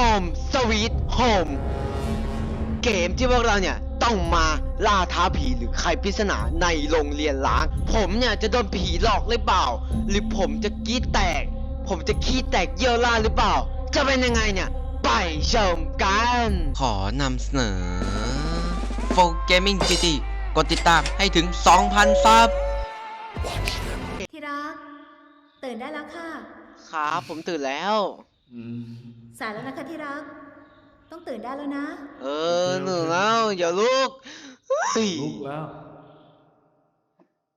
Home Sweet Home เกมที่พวกเราเนี่ยต้องมาล่าท้าผีหรือใครปริศนาในโรงเรียนล้าง ผมเนี่ยจะโดนผีหลอกหรือเปล่า หรือผมจะกรีดแตก ผมจะขี้แตกเยี่ยวล่าดหรือเปล่า จะเป็นยังไงเนี่ย ไปชมกัน ขอนำเสนอ Full Gaming GT กดติดตามให้ถึง 2,000 ซับที่รัก ตื่นได้แล้วค่ะ ครับผมตื่นแล้ว อืม สายแล้วนะคะที่รัก ต้องตื่นได้แล้วนะ เออหนึ่งแล้วอย่าลุกเฮ้ยลุกแล้ว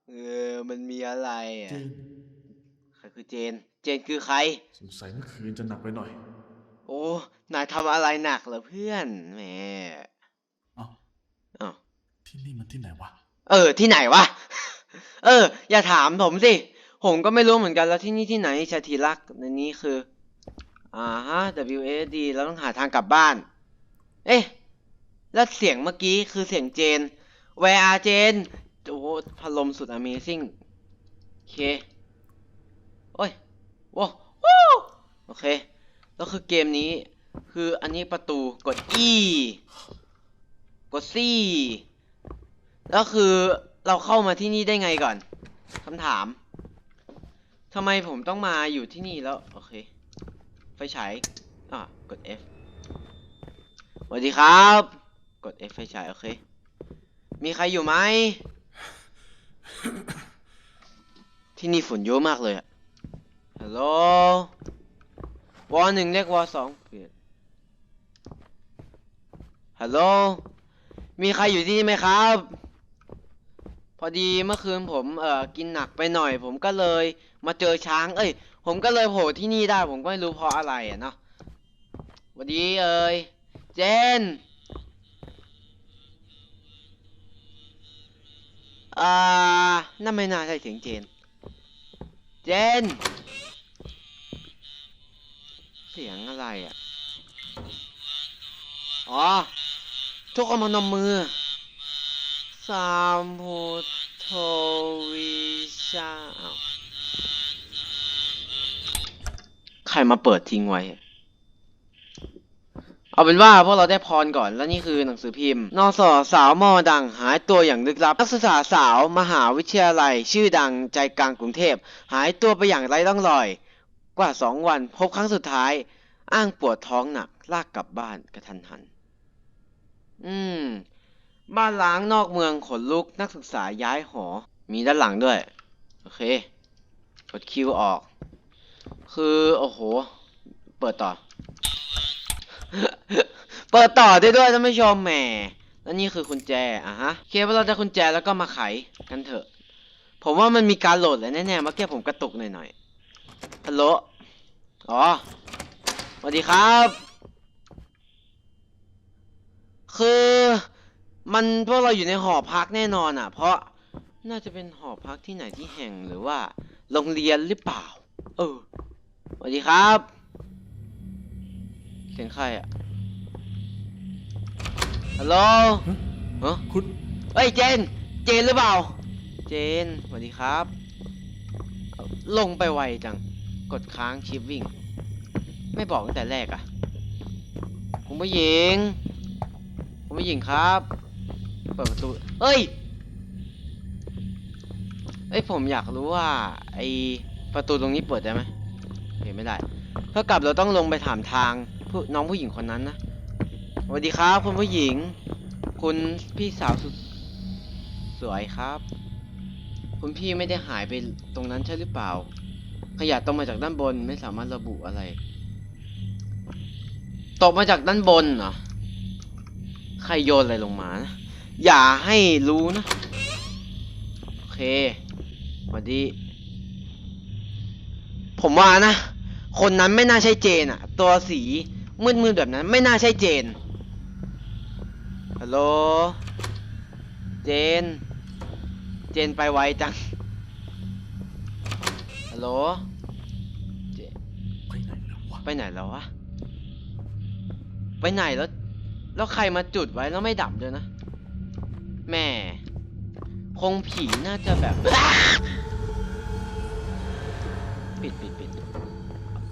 เออ มันมีอะไรอะจริงใครคือเจน เจนคือใคร สงสัยเมื่อคืนจะหนักไปหน่อย โอ้นายทำอะไรหนักเหรอเพื่อนแหมเอ้าอ้าวที่นี่มันที่ไหนวะ เออ ที่ไหนวะ เออ อย่าถามผมสิ ผมก็ไม่รู้เหมือนกันแล้วที่นี่ที่ไหนชาทีรักในนี้คือ อ่าฮะ W A D แล้วต้องหาทางกลับบ้าน เอ๊ะ แล้วเสียงเมื่อกี้คือเสียงเจน Where are เจนโอ้โหพัดลมสุด Amazing โอเค โอ้ยว้โว้โอเค แล้วคือเกมนี้ คืออันนี้ประตูกด E กด C แล้วคือเราเข้ามาที่นี่ได้ไงก่อนคำถามทำไมผมต้องมาอยู่ที่นี่แล้ว โอเค ไฟฉายอะกด F สวัสดีครับ กด F ไฟฉาย โอเค มีใครอยู่ไหม ที่นี่ฝุ่นเยอะมากเลยอะฮัลโหลวอหนึ่งเรียกวอสองเปลี่ยนฮัลโหลมีใครอยู่ที่นี่ไหมครับ พอดีเมื่อคืนผมเอ่อกินหนักไปหน่อย ผมก็เลยมาเจอช้าง เอ้ย ผมก็เลยโผล่ที่นี่ได้ ผมก็ไม่รู้เพราะอะไรอะเนาะสวัสดีเอ่ยเจนอ่านั่นไม่น่าใช่เสียงเจน เจน เสียงอะไรอะ อ๋อ ทุกคนพนมมือสามพุทโธวิชาอ้าวใครมาเปิดทิ้งไว้ เอาเป็นว่าพวกเราได้พรก่อน แล้วนี่คือหนังสือพิมพ์นอสอสาวมอดังหายตัวอย่างลึกลับ นักศึกษาสาวมหาวิทยาลัย ชื่อดังใจกลางกรุงเทพ หายตัวไปอย่างไร้ร่องรอย กว่าสองวันพบครั้งสุดท้าย อ้างปวดท้องหนักลากกลับบ้านกระทันหัน อืม บ้านล้างนอกเมืองขนลุกนักศึกษาย้ายหอ มีด้านหลังด้วย โอเค กดคิวออก คือโอ้โห เปิดต่อ เปิดต่อได้ด้วยท่านผู้ชมแหมแล้วนี่คือกุญแจอะฮะโอเคพอเราได้กุญแจแล้วก็มาไขกันเถอะ ผมว่ามันมีการโหลดแล้วแน่ๆเมื่อกี้ผมกระตุกหน่อยๆฮัลโหลอ๋อสวัสดีครับ คือมันพวกเราอยู่ในหอพักแน่นอนอะ เพราะน่าจะเป็นหอพักที่ไหนที่แห่งหรือว่า โรงเรียนหรือเปล่า เออสวัสดีครับ เสียงใครอะฮัลโหลฮะคุณเอ้ยเจน เจนหรือเปล่า เจนสวัสดีครับ ลงไปไวจัง กดค้างชิปวิ่ง ไม่บอกตั้งแต่แรกอะคุณผู้หญิง คุณผู้หญิงครับ เปิดประตู เอ้ย เอ้ยผมอยากรู้ว่าไอ ประตูตรงนี้เปิดได้ไหมเห็นไม่ได้ถ้ากลับเราต้องลงไปถามทางผู้น้องผู้หญิงคนนั้นนะสวัสดีครับคุณผู้หญิง คุณพี่สาวสุดสวยครับ คุณพี่ไม่ได้หายไปตรงนั้นใช่หรือเปล่า ขยะตกมาจากด้านบนไม่สามารถระบุอะไร ตกมาจากด้านบนเหรอใครโยนอะไรลงมานะอย่าให้รู้นะ โอเคสวัสดี ผมว่านะ คนนั้นไม่น่าใช่เจนอะตัวสีมืดๆแบบนั้น ไม่น่าใช่เจนฮัลโหลเจน เจนไปไวจังฮัลโหลเจนไปไหนแล้ววะไปไหนแล้ววะไปไหนแล้วแล้วใครมาจุดไว้แล้วไม่ดับด้วยนะแม่คงผีน่าจะแบบ ปิดปิดปิด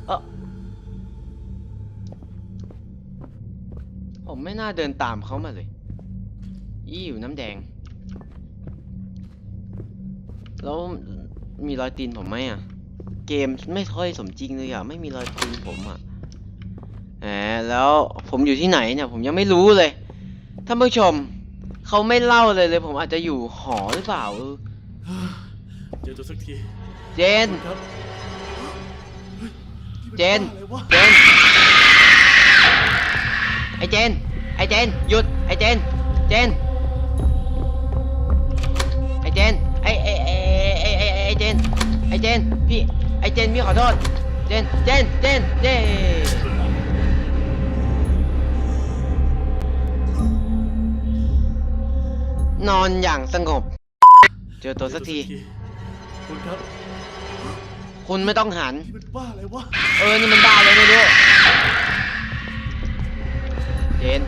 เออผมไม่น่าเดินตามเขามาเลย ยี่อยู่น้ำแดง แล้วมีรอยตีนผมไหมอะ เกมไม่ค่อยสมจริงเลยอะ ไม่มีรอยตีนผมอะแหมแล้วผมอยู่ที่ไหนเนี่ย ผมยังไม่รู้เลย ท่านผู้ชม เขาไม่เล่าเลยเลย ผมอาจจะอยู่หอหรือเปล่าเออเจอตัวสักที เจนครับ เจนอะไรวะเจน ไอเจน ไอเจน หยุด ไอเจน เจน ไอเจน ไอไอไอไอไอไอเจน ไอเจน พี่ ไอเจนพี่ขอโทษ เจน เจน เจน เจนนอนอย่างสงบ เจอตัวสักทีคุณครับ คุณไม่ต้องหัน นี่มันบ้าอะไรวะเออ นี่มันบ้าเลยไม่รู้ เจน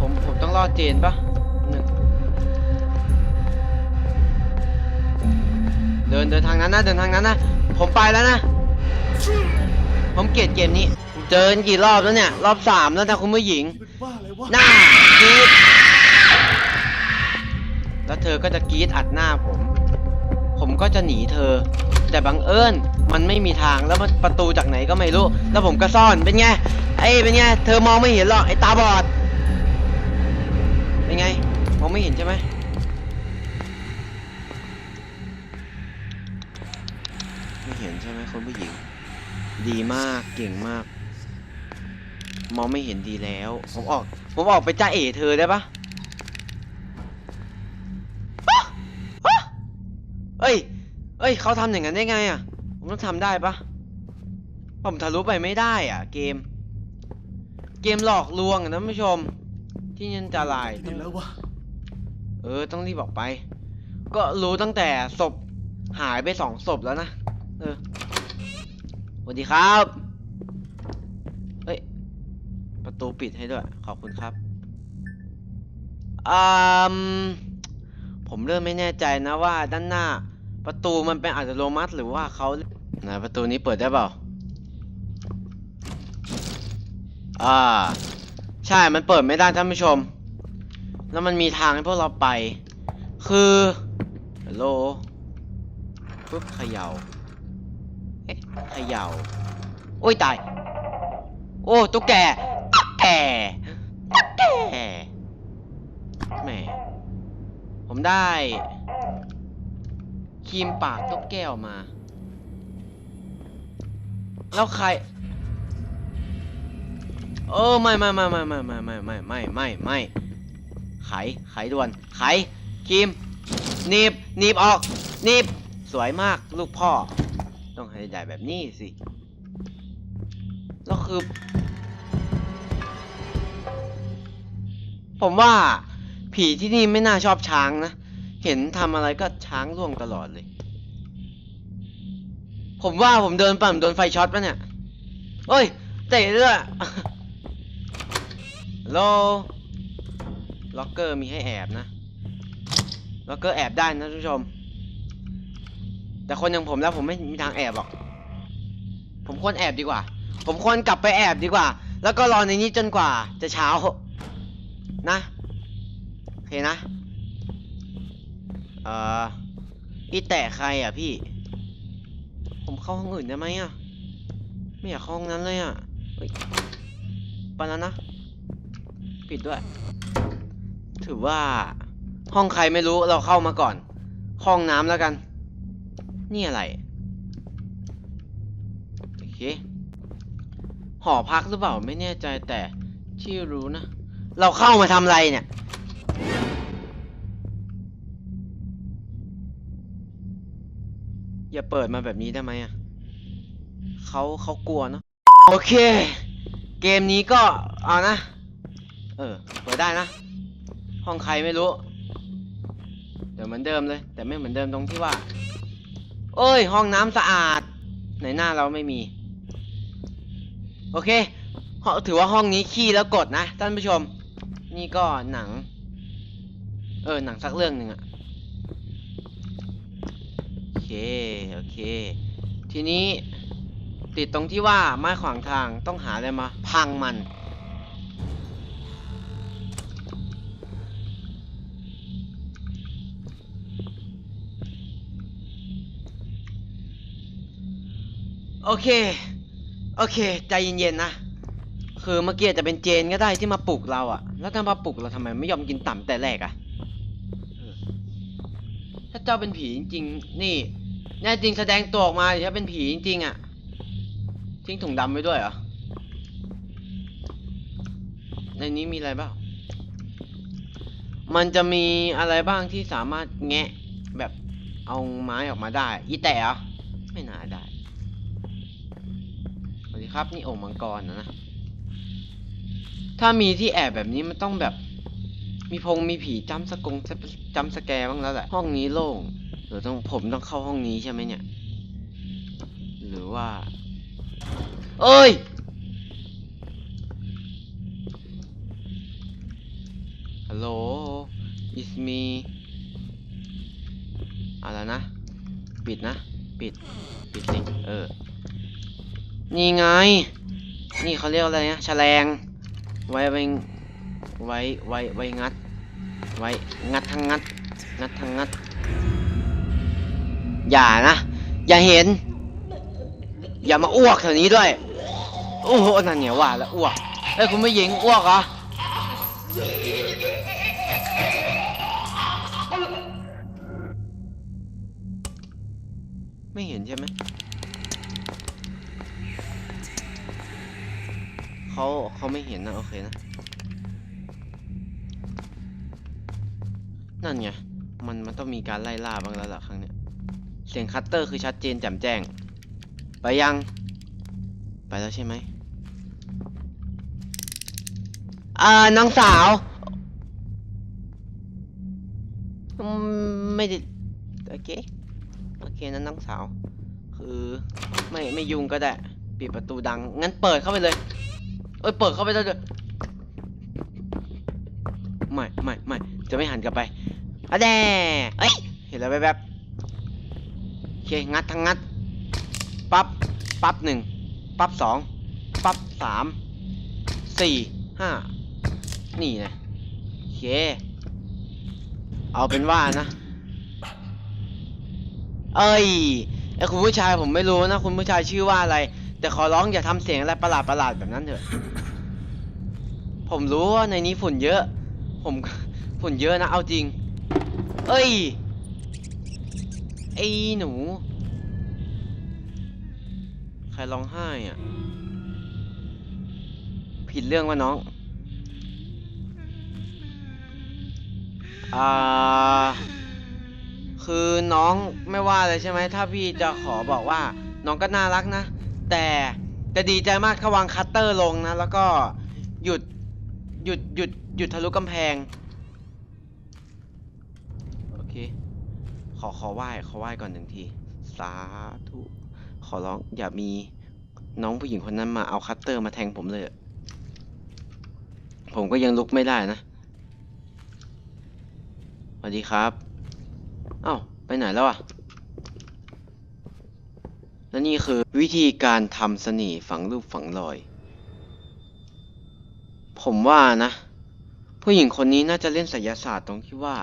ผม ผมต้องรอดเจนปะหนึ่งเดินเดินทางนั้นนะ เดินทางนั้นนะ ผมไปแล้วนะ ผมเกลียดเกมนี้ เจอกันกี่รอบแล้วเนี่ย รอบสามแล้วนะคุณผู้หญิง นี่มันบ้าอะไรวะหน้ากรีดแล้วเธอก็จะกรีดอัดหน้าผม ผมก็จะหนีเธอ แต่บังเอิญมันไม่มีทางแล้วมันประตูจากไหนก็ไม่รู้ แล้วผมก็ซ่อนเป็นไงไอ้เป็นไงเธอมองไม่เห็นหรอกไอ้ตาบอดเป็นไงมองไม่เห็นใช่ไหมไม่เห็นใช่ไหมคุณผู้หญิง ดีมากเก่งมาก มองไม่เห็นดีแล้ว ผมออก ผมออกไปจ้าเอ๋เธอได้ปะอ๊ะเอ้ย เอ้ยเขาทำอย่างนั้นได้ไงอะ ผมต้องทำได้ปะผมทะลุไปไม่ได้อะ เกม เกมหลอกลวงอะนะท่านผู้ชม ที่นี่อันตรายนี่แล้ววะเออ ต้องรีบออกไป ก็รู้ตั้งแต่ศพหายไปสองศพแล้วนะ เออสวัสดีครับเฮ้ย ประตูปิดให้ด้วย ขอบคุณครับอืมผมเริ่มไม่แน่ใจนะว่าด้านหน้า ประตูมันเป็นอัตโนมัติหรือว่าเขาไหนประตูนี้เปิดได้เปล่า อ่า ใช่ มันเปิดไม่ได้ท่านผู้ชม แล้วมันมีทางให้พวกเราไป คือฮัลโหลปุ๊บเขย่า เอ๊ะเขย่า โอ้ยตาย โอ้ตุ๊กแกตุ๊กแกตุ๊กแกแหมผมได้ ครีมปากตุ๊กแกออกมา แล้วใคร เออไม่ไม่ไม่ไม่ไม่ไม่ไม่ไม่ไม่ไม่ไม่ไขไขด่วนไขครีมหนีบหนีบออกหนีบสวยมากลูกพ่อ ต้องให้ใหญ่แบบนี้สิแล้วคือ ผมว่า ผีที่นี่ไม่น่าชอบช้างนะ เห็นทำอะไรก็ช้างล่วงตลอดเลย ผมว่าผมเดินไปผมโดนไฟช็อตปะเนี่ยเอ้ยเตะด้วยฮัลโลล็อกเกอร์มีให้แอบนะ ล็อกเกอร์แอบได้นะท่านผู้ชม แต่คนอย่างผมแล้วผมไม่มีทางแอบหรอก ผมควรแอบดีกว่า ผมควรกลับไปแอบดีกว่า แล้วก็รอในนี้จนกว่าจะเช้า นะ โอเคนะ อ่ออีแตะใครอะพี่ ผมเข้าห้องอื่นได้ไหมอะ ไม่อยากเข้าห้องนั้นเลยอะเฮ้ยไปแล้วนะ ปิดด้วย ถือว่าห้องใครไม่รู้เราเข้ามาก่อน ห้องน้ำแล้วกัน นี่อะไร โอเค หอพักหรือเปล่าไม่แน่ใจแต่ที่รู้นะ เราเข้ามาทำอะไรเนี่ย อย่าเปิดมาแบบนี้ได้ไหมอะเขาเขากลัวเนอะโอเค เกมนี้ก็เอานะ เออเปิดได้นะ ห้องใครไม่รู้ เดี๋ยวเหมือนเดิมเลย แต่ไม่เหมือนเดิมตรงที่ว่าโอ้ย ห้องน้ำสะอาด ในหน้าเราไม่มี โอเคถือว่าห้องนี้ขี้แล้วกดนะท่านผู้ชม นี่ก็หนัง เออหนังสักเรื่องหนึ่งอะ โอเค ทีนี้ติดตรงที่ว่าไม้ขวางทางต้องหาอะไรมา พังมัน โอเค โอเค ใจเย็นๆนะ คือเมื่อกี้จะเป็นเจนก็ได้ที่มาปลุกเราอะแล้วการมาปลุกเราทำไมไม่ยอมกินต่ำแต่แรกอะถ้าเจ้าเป็นผีจริงๆนี่ แน่จริงแสดงตัวออกมาถ้าเป็นผีจริงๆอะ ทิ้งถุงดำไว้ด้วยเหรอ ในนี้มีอะไรบ้าง มันจะมีอะไรบ้างที่สามารถแงะแบบเอาไม้ออกมาได้ อีแต่เหรอ ไม่น่าได้ สวัสดีครับ นี่โอ่งมังกรนะนะ ถ้ามีที่แอบแบบนี้มันต้องแบบ มีพงมีผีจำสกงจำสแกรบ้างแล้วแหละ ห้องนี้โล่ง หรือต้องผมต้องเข้าห้องนี้ใช่ไหมเนี่ย หรือว่า เอ้ย ฮัลโหล it's me อะไรนะ ปิดนะ ปิด ปิดสิเออ นี่ไง นี่เขาเรียกอะไรนะแฉลง ไว้ไว้ไว้ไว้ไว้งัด ไว้ งัดทั้งงัด งัดทั้งงัด อย่านะ อย่าเห็น อย่ามาอ้วกแถวนี้ด้วย โอ้โห นั่นเนี่ยว่าแล้วอ้วกเฮ้ยคุณไม่หญิงอ้วกเหรอไม่เห็นใช่ไหม เขาเขาไม่เห็นนะ โอเคนะ นั่นไง มันมันต้องมีการไล่ล่าบ้างแล้วล่ะครั้งเนี้ย เสียงคัตเตอร์คือชัดเจนแจ่มแจ้ง ไปยัง ไปแล้วใช่ไหมอ่าน้องสาว ไม่ได้โอเค โอเคนั้นน้องสาว คือไม่ไม่ยุ่งก็ได้ปิดประตูดัง งั้นเปิดเข้าไปเลย เอ้ย เปิดเข้าไปแล้วด้วยไม่ไม่ไม่จะไม่หันกลับไปอะแดเอ้ย เห็นแล้วแบบๆ เคงัดทั้งงัดปั๊บปั๊บหนึ่งปั๊บสองปั๊บสามสี่ห้านี่นะโอเค เอาเป็นว่านะ เอ้ยไอคุณผู้ชายผมไม่รู้นะ คุณผู้ชายชื่อว่าอะไร แต่ขอร้องอย่าทำเสียงอะไรประหลาดประหลาดแบบนั้นเถอะ ผมรู้ว่าในนี้ฝุ่นเยอะ ผมฝุ่นเยอะนะ เอาจริง เอ้ย อ้หนู ใครร้องไห้อะ ผิดเรื่องวะน้อง อ่า คือน้องไม่ว่าเลยใช่ไหม ถ้าพี่จะขอบอกว่า น้องก็น่ารักนะ แต่จะดีใจมากถ้าวางคัตเตอร์ลงนะ แล้วก็หยุด หยุด หยุด หยุดทะลุกำแพง โอเค ขอขอไหว้ขอไหว้ก่อนหนึ่งที สาธุ ขอร้องอย่ามีน้องผู้หญิงคนนั้นมาเอาคัตเตอร์มาแทงผมเลย ผมก็ยังลุกไม่ได้นะสวัสดีครับเอ้าไปไหนแล้วอะและนี่คือวิธีการทำเสน่ห์ฝังรูปฝังรอย ผมว่านะ ผู้หญิงคนนี้น่าจะเล่นไสยศาสตร์ตรงที่ว่า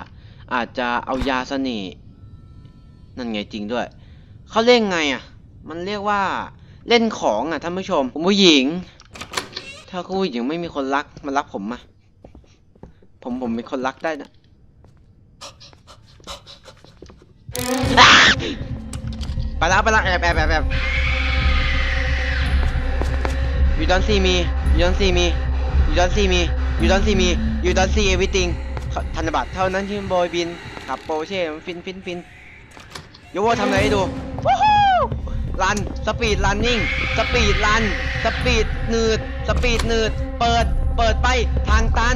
อาจจะเอายาเสน่ห์ นั่นไงจริงด้วย เขาเล่นไงอะมันเรียกว่าเล่นของอะท่านผู้ชมผมผู้หญิง ถ้าคุณผู้หญิงไม่มีคนรักมารักผมมาผมผมเป็นคนรักได้นะไปแล้วไปแล้วแอบแอบแอบแอบ You don't see me You don't see me You don't see me You don't see me You don't see everything ธนบัตรเท่านั้นที่โบยบินขับโปรเช่ ฟินฟินฟิน โยโวทำอะไรให้ดูวู้ฮู้รันสปีดรันนิ่งสปีดรันสปีดหนืดสปีดหนืด เปิดเปิดไปทางตัน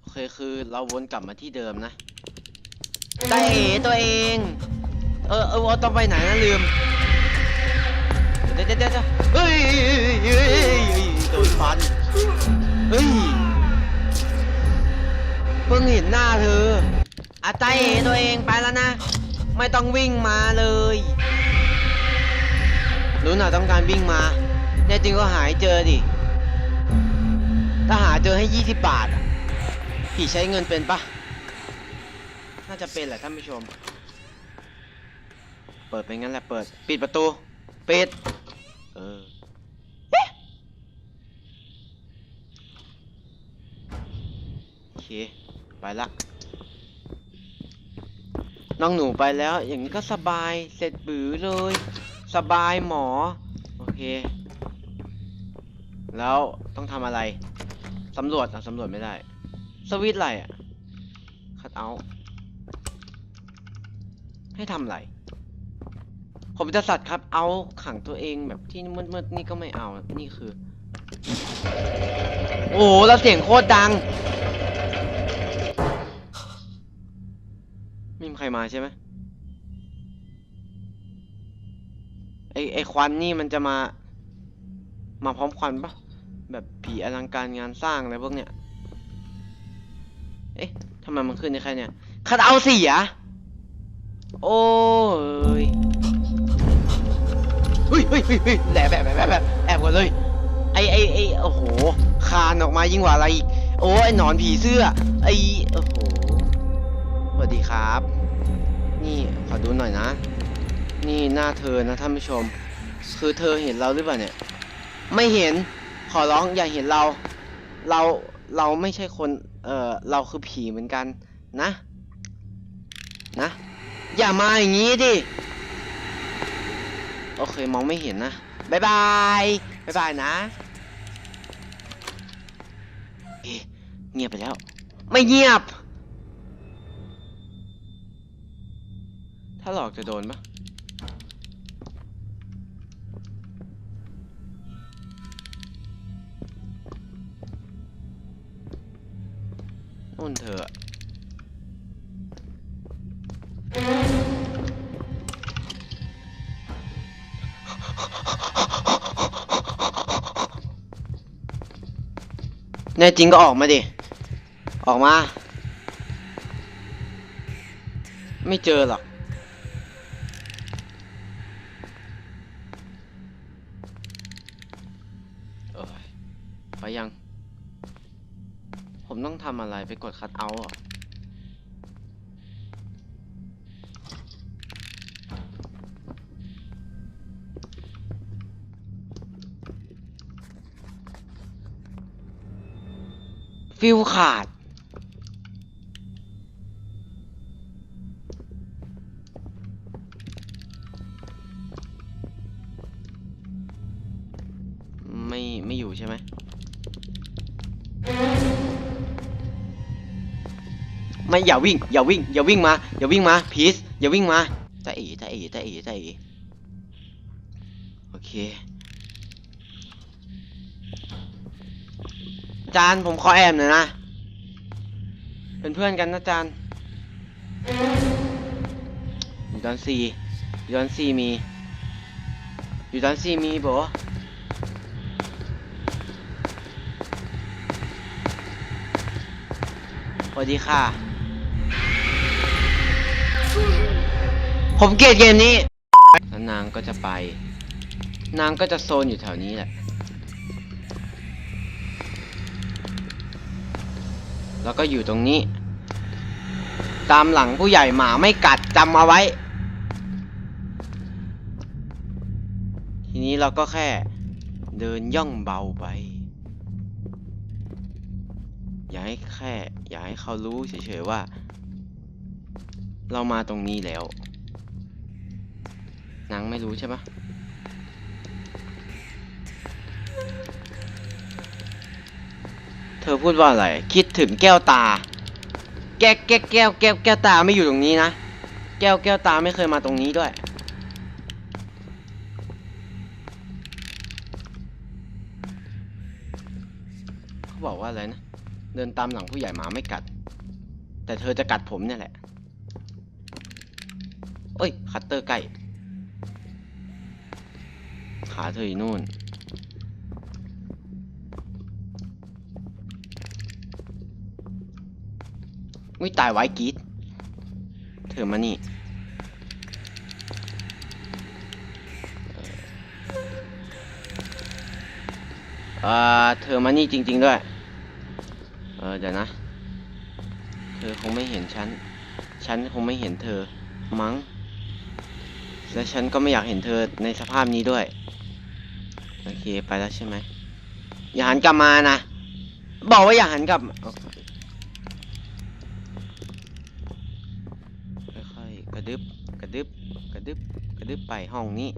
โอเคคือเราวนกลับมาที่เดิมนะได้เอตัวเอง เออเออว่าต้องไปไหนนะลืมเดี๋ยวเดี๋ยวเดี๋ยวเฮ้ยเฮ้ยเฮ้ยเฮ้ยโดนฟันเฮ้ย เพิ่งเห็นหน้าเธออาใจเอตัวเองไปแล้วนะ ไม่ต้องวิ่งมาเลยรู้หน่ะต้องการวิ่งมาแน่จริงก็หายเจอดิ ถ้าหาเจอให้ยี่สิบบาทอะพี่ใช้เงินเป็นปะน่าจะเป็นแหละท่านผู้ชม เปิดไปงั้นแหละเปิด ปิดประตู ปิด เออเอ๊ะโอเค ไปละน้องหนูไปแล้ว อย่างนี้ก็สบายเสร็จบือเลย สบายหมอ โอเค แล้วต้องทำอะไรสำรวจอะสำรวจไม่ได้ สวิตอะไรอะคัดเอา ให้ทำอะไร ผมจะสัตว์ครับ เอาขังตัวเองแบบที่มืดๆนี่ก็ไม่เอา นี่คือ โอ้แล้วเสียงโคตรดัง ไมาใช่ไหมไอไอควันนี่มันจะมา มาพร้อมควันปะแบบผีอลังการงานสร้างอะไรพวกเนี้ย เอ๊ะทำไมมันขึ้นได้แค่เนี้ยคัดเอาเสีย โอ้ยเฮ้ยเฮ้ยเฮ้ยเฮ้ยแหลบแบบแบบแบบแอบก่อนเลย ไอไอไอโอ้โห คานออกมายิ่งกว่าอะไรอีก โอ้ไอหนอนผีเสื้อ ไอโอ้โหสวัสดีครับ นี่ขอดูหน่อยนะ นี่หน้าเธอนะท่านผู้ชม คือเธอเห็นเราหรือเปล่าเนี่ย ไม่เห็น ขอร้องอย่าเห็นเรา เรา เราไม่ใช่คน เออเราคือผีเหมือนกันนะ นะ อย่ามาอย่างนี้ดิ โอเคมองไม่เห็นนะบายบายบายบายนะเอ๊ะเงียบไปแล้ว ไม่เงียบ ถ้าหลอกจะโดนปะนู่นเธอะแน่จริงก็ออกมาดิ ออกมา ไม่เจอหรอก คัดเอาฟิวขาด ไม่อย่าวิ่ง อย่าวิ่ง อย่าวิ่งมา อย่าวิ่งมาพีซอย่าวิ่งมาตาเอ๋ตาเอ๋ตาเอ๋ตาเอ๋โอเคจานผมขอแอบหน่อยนะ เป็นเพื่อนกันนะจานอยู่ดอนซีอยู่ดอนซีมี อยู่ดอนซีมีโบสวัสดีค่ะ ผมเกลียดเกมนี้แล้วนางก็จะไป นางก็จะโซนอยู่แถวนี้แหละ แล้วก็อยู่ตรงนี้ ตามหลังผู้ใหญ่หมาไม่กัดจำเอาไว้ ทีนี้เราก็แค่เดินย่องเบาไป อย่าให้แค่ อย่าให้เขารู้เฉยๆว่า เรามาตรงนี้แล้ว นางไม่รู้ใช่ปะเธอพูดว่าอะไร คิดถึงแก้วตา แก้วแก้วแก้วแก้วแก้วตาไม่อยู่ตรงนี้นะ แก้วแก้วตาไม่เคยมาตรงนี้ด้วย เขาบอกว่าอะไรนะ เดินตามหลังผู้ใหญ่หมาไม่กัด แต่เธอจะกัดผมเนี่ยแหละ เอ้ย คัตเตอร์ใกล้ ขาเธออยู่นู่นวิตายไว้กีดเธอมานี่ เอ่อ เธอมานี่จริง ๆ ด้วย เออเดี๋ยวนะ เธอคงไม่เห็นฉันฉฉันคงไม่เห็นเธอ มั้งและฉันก็ไม่อยากเห็นเธอในสภาพนี้ด้วย โอเคไปแล้วใช่ไหมอย่าหันกลับมานะ บอกว่าอย่าหันกลับคค่อยๆกระดึบกระดึบกระดึบกระดึบไปห้องนี้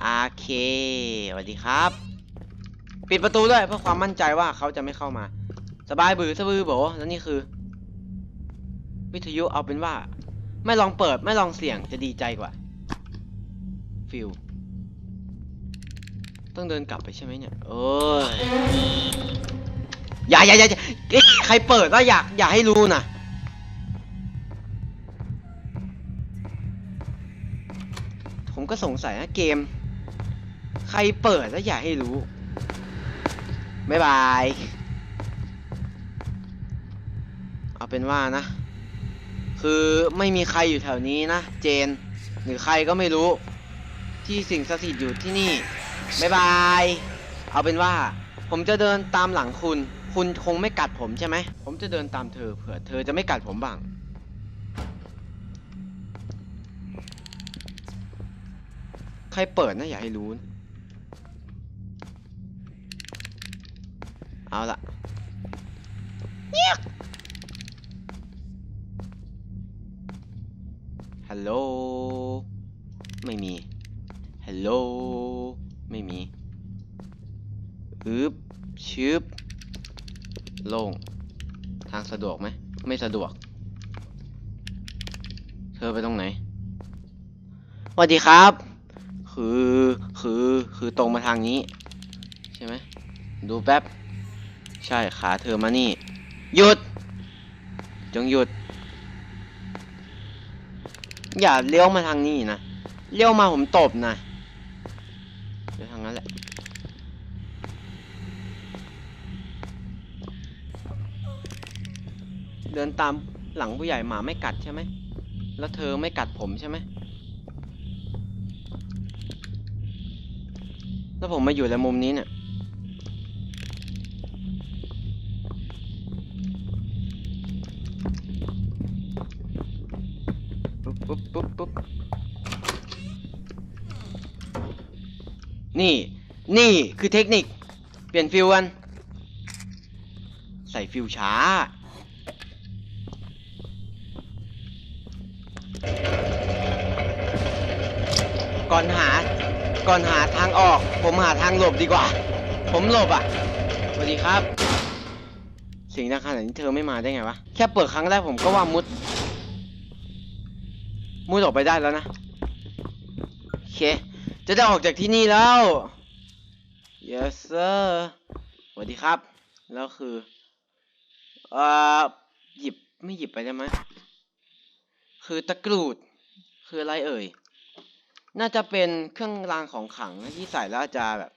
โอเคสวัสดีครับ ปิดประตูด้วยเพื่อความมั่นใจว่าเขาจะไม่เข้ามา สบายบือสบือโบแล้วนี่คือ วิทยุเอาเป็นว่า ไม่ลองเปิดไม่ลองเสี่ยงจะดีใจกว่าฟิล ต้องเดินกลับไปใช่ไหมเนี่ยโอ้ยอย่าอย่าอย่าอย่าเอ๊ะใครเปิดว่าอยากอยากให้รู้นะผมก็สงสัยนะเกม ใครเปิดแล้วอยากให้รู้บ๊ายบาย เอาเป็นว่านะ คือไม่มีใครอยู่แถวนี้นะ เจน หรือใครก็ไม่รู้ ที่สิ่งศักดิ์สิทธิ์อยู่ที่นี่ บ๊ายบาย เอาเป็นว่า ผมจะเดินตามหลังคุณ คุณคงไม่กัดผมใช่ไหม ผมจะเดินตามเธอเผื่อเธอจะไม่กัดผมบ้าง ใครเปิดนะอย่าให้รู้นะเอาละเงียฮัลโหล ไม่มี ฮัลโหล ไม่มีอึบชึบโล่งทางสะดวกไหม ไม่สะดวก เธอไปตรงไหนสวัสดีครับ คือคือคือตรงมาทางนี้ ใช่ไหมดูแป๊บ ใช่ขาเธอมานี่ หยุด จงหยุด อย่าเลี้ยวมาทางนี้นะ เลี้ยวมาผมตบนะ เดินตามหลังผู้ใหญ่หมาไม่กัดใช่ไหม แล้วเธอไม่กัดผมใช่ไหม แล้วผมมาอยู่ในมุมนี้เนี่ย ปุ๊บปุ๊บปุ๊บปุ๊บนี่ นี่คือเทคนิค เปลี่ยนฟิลกัน ใส่ฟิลช้า ก่อนหา ก่อนหาทางออก ผมหาทางหลบดีกว่า ผมหลบอะสวัสดีครับสิ่งดังขนาดนี้เธอไม่มาได้ไงวะ แค่เปิดครั้งแรกผมก็ว่ามุด มุดออกไปได้แล้วนะโอเค จะได้ออกจากที่นี่แล้ว yes sir สวัสดีครับ แล้วคือเอ่อหยิบไม่หยิบไปได้ไหมคือตะกรูด คืออะไรเอ่ย น่าจะเป็นเครื่องรางของขลังที่ใส่แล้วจะแบบ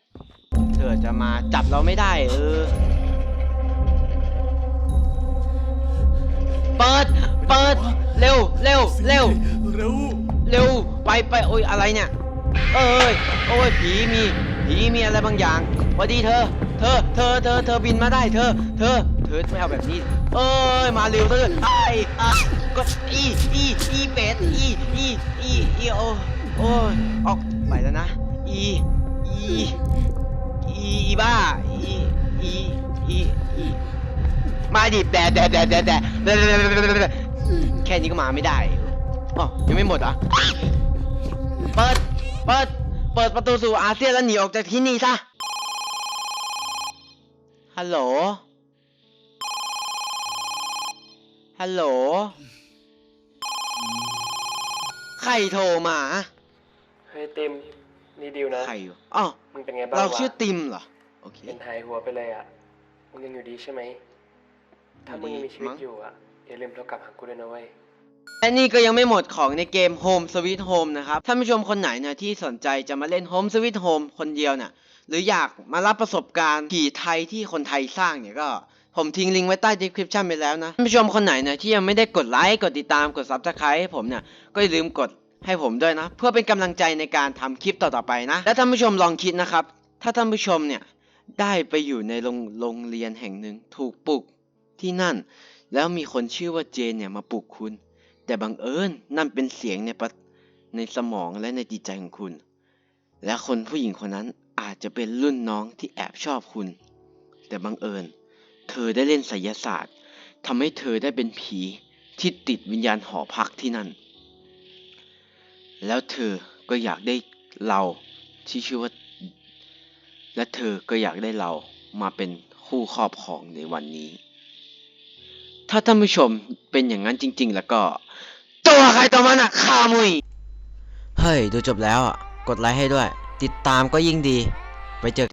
เธอจะมาจับเราไม่ได้ เออ เปิด เปิด เร็ว เร็ว เร็ว เร็ว เร็ว ไปไปโอ้ยอะไรเนี่ย เอ้ย โอ้ยผีมี ผีมีอะไรบางอย่างหวัสดีเธอ เธอ เธอ เธอ เธอบินมาได้ เธอ เธอ เธอไม่เอาแบบนี้ เอ้ย มาเร็วเธอไอ้กดอี อี อีเป็ด อี อี อี อีโอ้ โอ้ยออกไปแล้วนะ อี อี อีอีบ้า อี อี อี อี มาดิแต่แต่แต่แต่แต่แค่นี้ก็มาไม่ได้อ๋อยังไม่หมดอะเปิด เปิด เปิดประตูสู่อาเซียนแล้วหนีออกจากที่นี่ซะ ฮัลโหล ฮัลโหล ใครโทรมา ฮ้ยติมนี่ดิวนะ ใครอยู่อ๋อมึงเป็นไงบ้างเราวะชื่อติมเหรอ โอเค เป็นหายหัวไปเลยอะ มึงยังอยู่ดีใช่ไหม ถ้ามึงยังมีชีวิมั้ตงอยู่อะอย่าลืมโทรกลับหากูด้วยนะเว้ย และนี่ก็ยังไม่หมดของในเกม Home Sweet Home นะครับ ท่านผู้ชมคนไหนเนี่ยที่สนใจจะมาเล่น Home Sweet Home คนเดียวเนี่ยหรืออยากมารับประสบการณ์ผีไทยที่คนไทยสร้างเนี่ยก็ผมทิ้งลิงก์ไว้ใต้ description ไปแล้วนะ ท่านผู้ชมคนไหนเนี่ยที่ยังไม่ได้กดไลค์ กดติดตาม กด subscribe ให้ผมเนี่ยก็อย่าลืมกด ให้ผมด้วยนะ เพื่อเป็นกำลังใจในการทำคลิปต่อๆไปนะ และท่านผู้ชมลองคิดนะครับ ถ้าท่านผู้ชมเนี่ยได้ไปอยู่ในโรงโรงเรียนแห่งหนึ่งถูกปลุกที่นั่น แล้วมีคนชื่อว่าเจนเนี่ยมาปลุกคุณ แต่บังเอิญนั่นเป็นเสียงในปะในสมองและในจิตใจของคุณ และคนผู้หญิงคนนั้นอาจจะเป็นรุ่นน้องที่แอบชอบคุณ แต่บังเอิญ เธอได้เล่นไสยศาสตร์ทำให้เธอได้เป็นผีที่ติดวิญญาณหอพักที่นั่น แล้วเธอก็อยากได้เราที่ชื่อว่า และเธอก็อยากได้เรามาเป็นคู่ครอบครองในวันนี้ ถ้าท่านผู้ชมเป็นอย่างนั้นจริง ๆ แล้วก็ ตัวใครตัวมันอะคามุย เฮ้ย ดูจบแล้วอะ กดไลค์ให้ด้วย ติดตามก็ยิ่งดี ไปเจอ